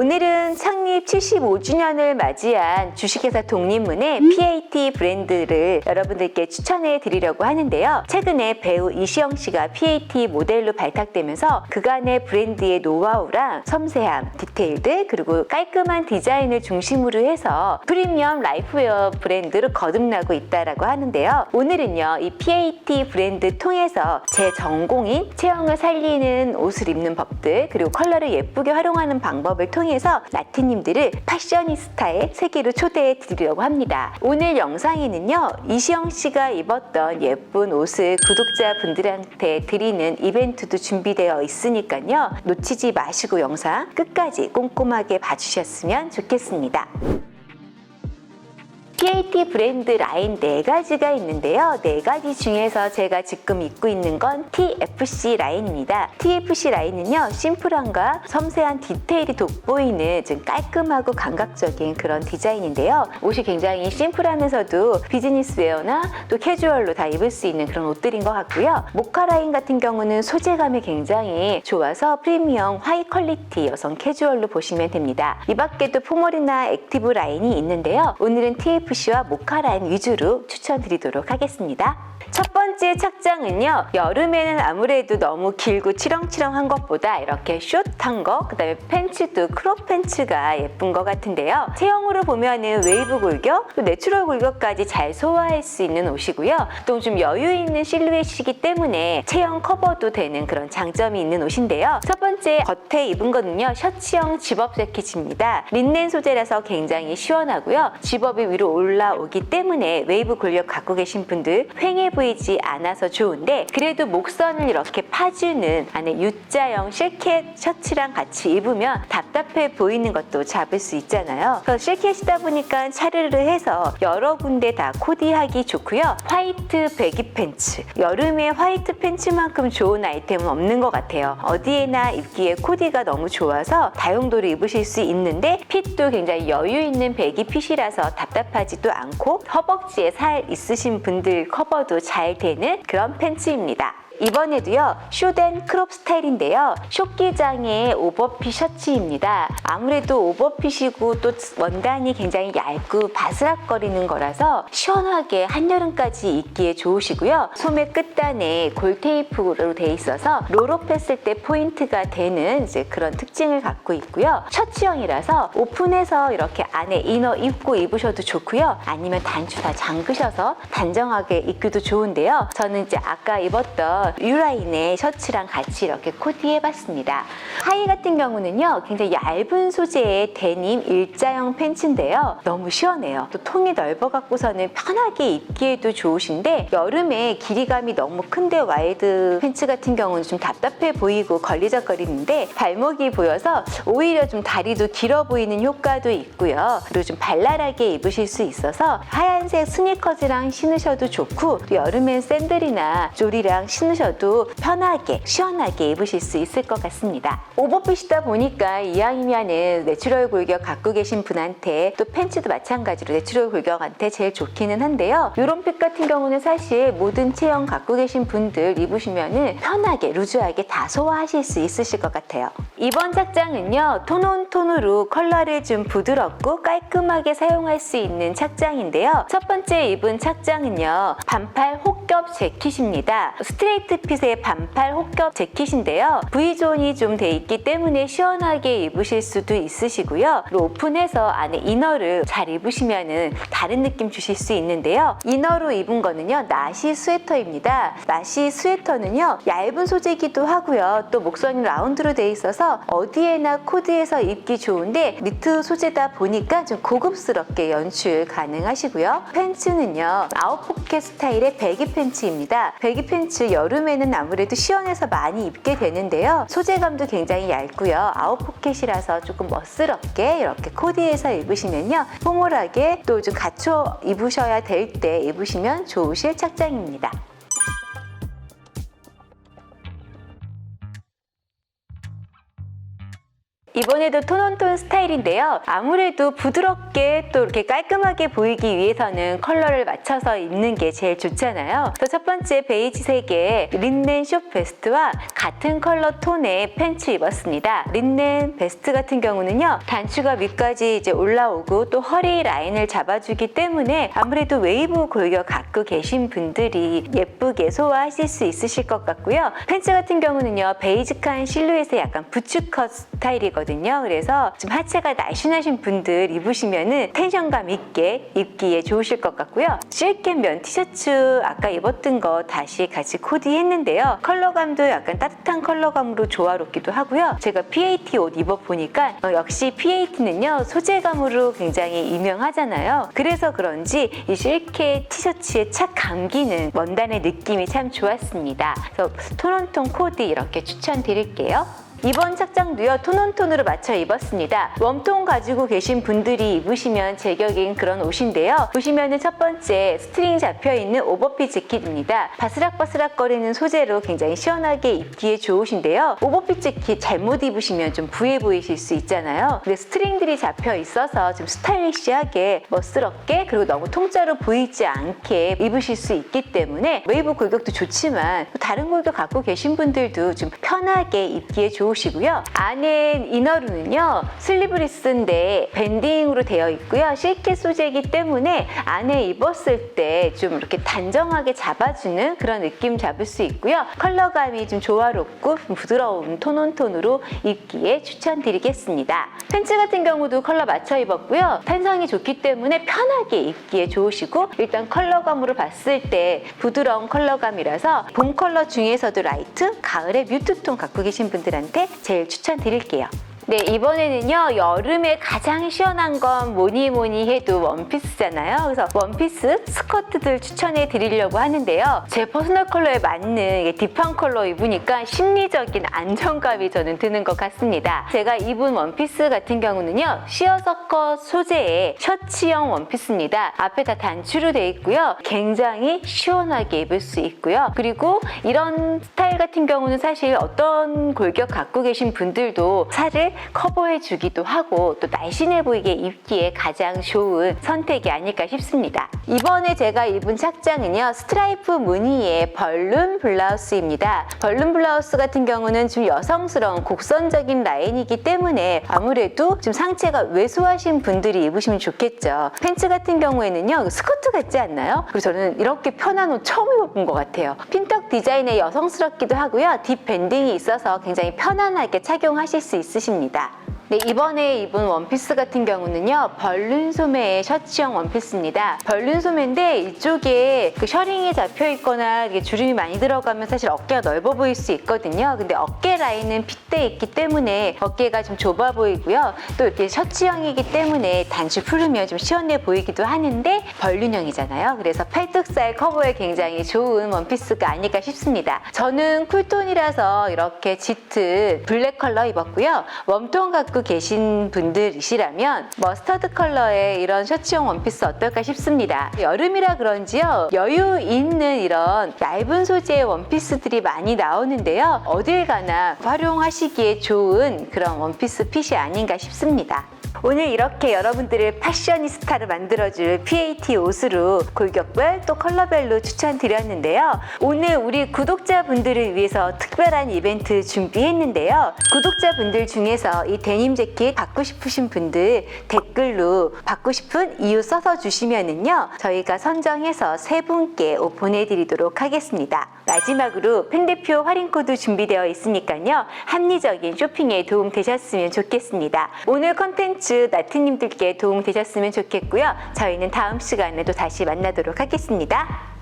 오늘은 창립 75주년을 맞이한 주식회사 독립문의 PAT 브랜드를 여러분들께 추천해 드리려고 하는데요. 최근에 배우 이시영 씨가 PAT 모델로 발탁되면서 그간의 브랜드의 노하우랑 섬세함, 디테일들 그리고 깔끔한 디자인을 중심으로 해서 프리미엄 라이프웨어 브랜드로 거듭나고 있다라고 하는데요. 오늘은요, 이 PAT 브랜드 통해서 제 전공인 체형을 살리는 옷을 입는 법들 그리고 컬러를 예쁘게 활용하는 방법을 통해 서 라티님들을 패셔니스타의 세계로 초대해 드리려고 합니다. 오늘 영상에는요, 이시영 씨가 입었던 예쁜 옷을 구독자분들한테 드리는 이벤트도 준비되어 있으니까요, 놓치지 마시고 영상 끝까지 꼼꼼하게 봐주셨으면 좋겠습니다. PAT 브랜드 라인 네 가지가 있는데요. 네 가지 중에서 제가 지금 입고 있는 건 TFC 라인입니다. TFC 라인은요, 심플함과 섬세한 디테일이 돋보이는 좀 깔끔하고 감각적인 그런 디자인인데요. 옷이 굉장히 심플하면서도 비즈니스 웨어나 또 캐주얼로 다 입을 수 있는 그런 옷들인 것 같고요. 모카 라인 같은 경우는 소재감이 굉장히 좋아서 프리미엄 하이 퀄리티 여성 캐주얼로 보시면 됩니다. 이 밖에도 포멀이나 액티브 라인이 있는데요. 오늘은 TFC 와 모카 라인 위주로 추천드리도록 하겠습니다. 첫 번째 착장은요. 여름에는 아무래도 너무 길고 치렁치렁한 것보다 이렇게 숏한 거, 그다음에 팬츠도 크롭 팬츠가 예쁜 것 같은데요. 체형으로 보면은 웨이브 골격, 또 내추럴 골격까지 잘 소화할 수 있는 옷이고요. 또 좀 여유 있는 실루엣이기 때문에 체형 커버도 되는 그런 장점이 있는 옷인데요. 첫 번째 겉에 입은 거는요. 셔츠형 집업 재킷입니다. 린넨 소재라서 굉장히 시원하고요. 집업이 위로 올라오기 때문에 웨이브 골격 갖고 계신 분들 휑해 보이지 않아서 좋은데 그래도 목선을 이렇게 파주는 안에 U자형 실켓 셔츠랑 같이 입으면 답답해 보이는 것도 잡을 수 있잖아요. 그래서 실켓이다 보니까 차르르 해서 여러 군데 다 코디하기 좋고요. 화이트 배기 팬츠. 여름에 화이트 팬츠만큼 좋은 아이템은 없는 것 같아요. 어디에나 입기에 코디가 너무 좋아서 다용도로 입으실 수 있는데 핏도 굉장히 여유 있는 배기 핏이라서 답답하지 도 않고 허벅지에 살 있으신 분들 커버도 잘 되는 그런 팬츠입니다. 이번에도요 쇼덴 크롭 스타일인데요. 쇼기장의 오버핏 셔츠입니다. 아무래도 오버핏이고 또 원단이 굉장히 얇고 바스락거리는 거라서 시원하게 한여름까지 입기에 좋으시고요. 소매 끝단에 골테이프로 돼 있어서 롤업 했을 때 포인트가 되는 이제 그런 특징을 갖고 있고요. 셔츠형이라서 오픈해서 이렇게 안에 이너 입고 입으셔도 좋고요. 아니면 단추 다 잠그셔서 단정하게 입기도 좋은데요. 저는 이제 아까 입었던 유라인의 셔츠랑 같이 이렇게 코디해봤습니다. 하의 같은 경우는요, 굉장히 얇은 소재의 데님 일자형 팬츠인데요. 너무 시원해요. 또 통이 넓어갖고서는 편하게 입기에도 좋으신데 여름에 길이감이 너무 큰데 와이드 팬츠 같은 경우는 좀 답답해 보이고 걸리적거리는데 발목이 보여서 오히려 좀 다리도 길어 보이는 효과도 있고요. 그리고 좀 발랄하게 입으실 수 있어서 하얀색 스니커즈랑 신으셔도 좋고 또 여름엔 샌들이나 조리랑 신으셔도 편하게 시원하게 입으실 수 있을 것 같습니다. 오버핏이다 보니까 이왕이면은 내추럴 골격 갖고 계신 분한테 또 팬츠도 마찬가지로 내추럴 골격한테 제일 좋기는 한데요. 이런 핏 같은 경우는 사실 모든 체형 갖고 계신 분들 입으시면은 편하게 루즈하게 다 소화하실 수 있으실 것 같아요. 이번 착장은요 톤온 톤으로 컬러를 좀 부드럽고 깔끔하게 사용할 수 있는 착장인데요. 첫 번째 입은 착장은요 반팔 혹겹 재킷입니다. 스트레이트 핏의 반팔 혹겹 재킷인데요. V존이 좀 돼 있기 때문에 시원하게 입으실 수도 있으시고요. 오픈해서 안에 이너를 잘 입으시면은 다른 느낌 주실 수 있는데요. 이너로 입은 거는요 나시 스웨터입니다. 나시 스웨터는요 얇은 소재이기도 하고요. 또 목선이 라운드로 돼 있어서 어디에나 코디해서 입기 좋은데 니트 소재다 보니까 좀 고급스럽게 연출 가능하시고요. 팬츠는요 아웃포켓 스타일의 배기 팬츠입니다. 배기 팬츠 여름에는 아무래도 시원해서 많이 입게 되는데요. 소재감도 굉장히 얇고요. 아웃 포켓이라서 조금 멋스럽게 이렇게 코디해서 입으시면요. 포멀하게 또 좀 갖춰 입으셔야 될 때 입으시면 좋으실 착장입니다. 이번에도 톤온톤 스타일인데요. 아무래도 부드럽게 또 이렇게 깔끔하게 보이기 위해서는 컬러를 맞춰서 입는 게 제일 좋잖아요. 첫 번째 베이지색의 린넨 숏 베스트와 같은 컬러 톤의 팬츠 입었습니다. 린넨 베스트 같은 경우는요. 단추가 위까지 이제 올라오고 또 허리 라인을 잡아주기 때문에 아무래도 웨이브 골격 갖고 계신 분들이 예쁘게 소화하실 수 있으실 것 같고요. 팬츠 같은 경우는요. 베이직한 실루엣의 약간 부츠컷 스타일이거든요. 그래서 좀 하체가 날씬하신 분들 입으시면은 텐션감 있게 입기에 좋으실 것 같고요. 실캠 면 티셔츠 아까 입었던 거 다시 같이 코디했는데요. 컬러감도 약간 따뜻한 컬러감으로 조화롭기도 하고요. 제가 PAT 옷 입어보니까 어, 역시 PAT는요. 소재감으로 굉장히 유명하잖아요. 그래서 그런지 이 실케 티셔츠에 착 감기는 원단의 느낌이 참 좋았습니다. 그래서 톤온톤 코디 이렇게 추천드릴게요. 이번 착장도요 톤온톤으로 맞춰 입었습니다. 웜톤 가지고 계신 분들이 입으시면 제격인 그런 옷인데요. 보시면은 첫 번째 스트링 잡혀 있는 오버핏 재킷입니다. 바스락바스락 거리는 소재로 굉장히 시원하게 입기에 좋으신데요. 오버핏 재킷 잘못 입으시면 좀 부해 보이실 수 있잖아요. 근데 스트링들이 잡혀 있어서 좀 스타일리시하게 멋스럽게 그리고 너무 통짜로 보이지 않게 입으실 수 있기 때문에 웨이브 골격도 좋지만 또 다른 골격 갖고 계신 분들도 좀 편하게 입기에 좋 으시고요. 안에 이너루는요 슬리브리스인데 밴딩으로 되어 있고요. 실키 소재이기 때문에 안에 입었을 때 좀 이렇게 단정하게 잡아주는 그런 느낌 잡을 수 있고요. 컬러감이 좀 조화롭고 좀 부드러운 톤온톤으로 입기에 추천드리겠습니다. 팬츠 같은 경우도 컬러 맞춰 입었고요. 탄성이 좋기 때문에 편하게 입기에 좋으시고 일단 컬러감으로 봤을 때 부드러운 컬러감이라서 봄 컬러 중에서도 라이트, 가을에 뮤트톤 갖고 계신 분들한테 제일 추천드릴게요. 네, 이번에는요, 여름에 가장 시원한 건 뭐니 뭐니 해도 원피스잖아요. 그래서 원피스 스커트들 추천해 드리려고 하는데요. 제 퍼스널 컬러에 맞는 딥한 컬러 입으니까 심리적인 안정감이 저는 드는 것 같습니다. 제가 입은 원피스 같은 경우는요, 시어서컷 소재의 셔츠형 원피스입니다. 앞에 다 단추로 되어 있고요. 굉장히 시원하게 입을 수 있고요. 그리고 이런 스타일 같은 경우는 사실 어떤 골격 갖고 계신 분들도 살을 커버해 주기도 하고 또 날씬해 보이게 입기에 가장 좋은 선택이 아닐까 싶습니다. 이번에 제가 입은 착장은요. 스트라이프 무늬의 벌룬 블라우스입니다. 벌룬 블라우스 같은 경우는 좀 여성스러운 곡선적인 라인이기 때문에 아무래도 좀 상체가 왜소하신 분들이 입으시면 좋겠죠. 팬츠 같은 경우에는요. 스커트 같지 않나요? 그리고 저는 이렇게 편한 옷 처음 입어본 것 같아요. 핀턱 디자인의 여성스럽기도 하고요. 딥 밴딩이 있어서 굉장히 편안하게 착용하실 수 있으십니다. 있습니다. 네, 이번에 입은 원피스 같은 경우는요, 벌룬 소매의 셔츠형 원피스입니다. 벌룬 소매인데 이쪽에 그 셔링이 잡혀 있거나 주름이 많이 들어가면 사실 어깨가 넓어 보일 수 있거든요. 근데 어깨 라인은 핏돼 있기 때문에 어깨가 좀 좁아 보이고요. 또 이렇게 셔츠형이기 때문에 단추 풀으면 좀 시원해 보이기도 하는데 벌룬형이잖아요. 그래서 팔뚝살 커버에 굉장히 좋은 원피스가 아닐까 싶습니다. 저는 쿨톤이라서 이렇게 짙은 블랙 컬러 입었고요. 웜톤 갖고 계신 분들이시라면 머스터드 컬러의 이런 셔츠형 원피스 어떨까 싶습니다. 여름이라 그런지요. 여유 있는 이런 얇은 소재의 원피스들이 많이 나오는데요. 어딜 가나 활용하시기에 좋은 그런 원피스 핏이 아닌가 싶습니다. 오늘 이렇게 여러분들을 패셔니스타로 만들어줄 PAT 옷으로 골격별 또 컬러별로 추천드렸는데요. 오늘 우리 구독자분들을 위해서 특별한 이벤트 준비했는데요. 구독자분들 중에서 이 데님 재킷 받고 싶으신 분들 댓글로 받고 싶은 이유 써서 주시면은요. 저희가 선정해서 세 분께 옷 보내드리도록 하겠습니다. 마지막으로 팬대표 할인코드 준비되어 있으니까요. 합리적인 쇼핑에 도움 되셨으면 좋겠습니다. 오늘 컨텐츠 나트님들께 도움 되셨으면 좋겠고요. 저희는 다음 시간에도 다시 만나도록 하겠습니다.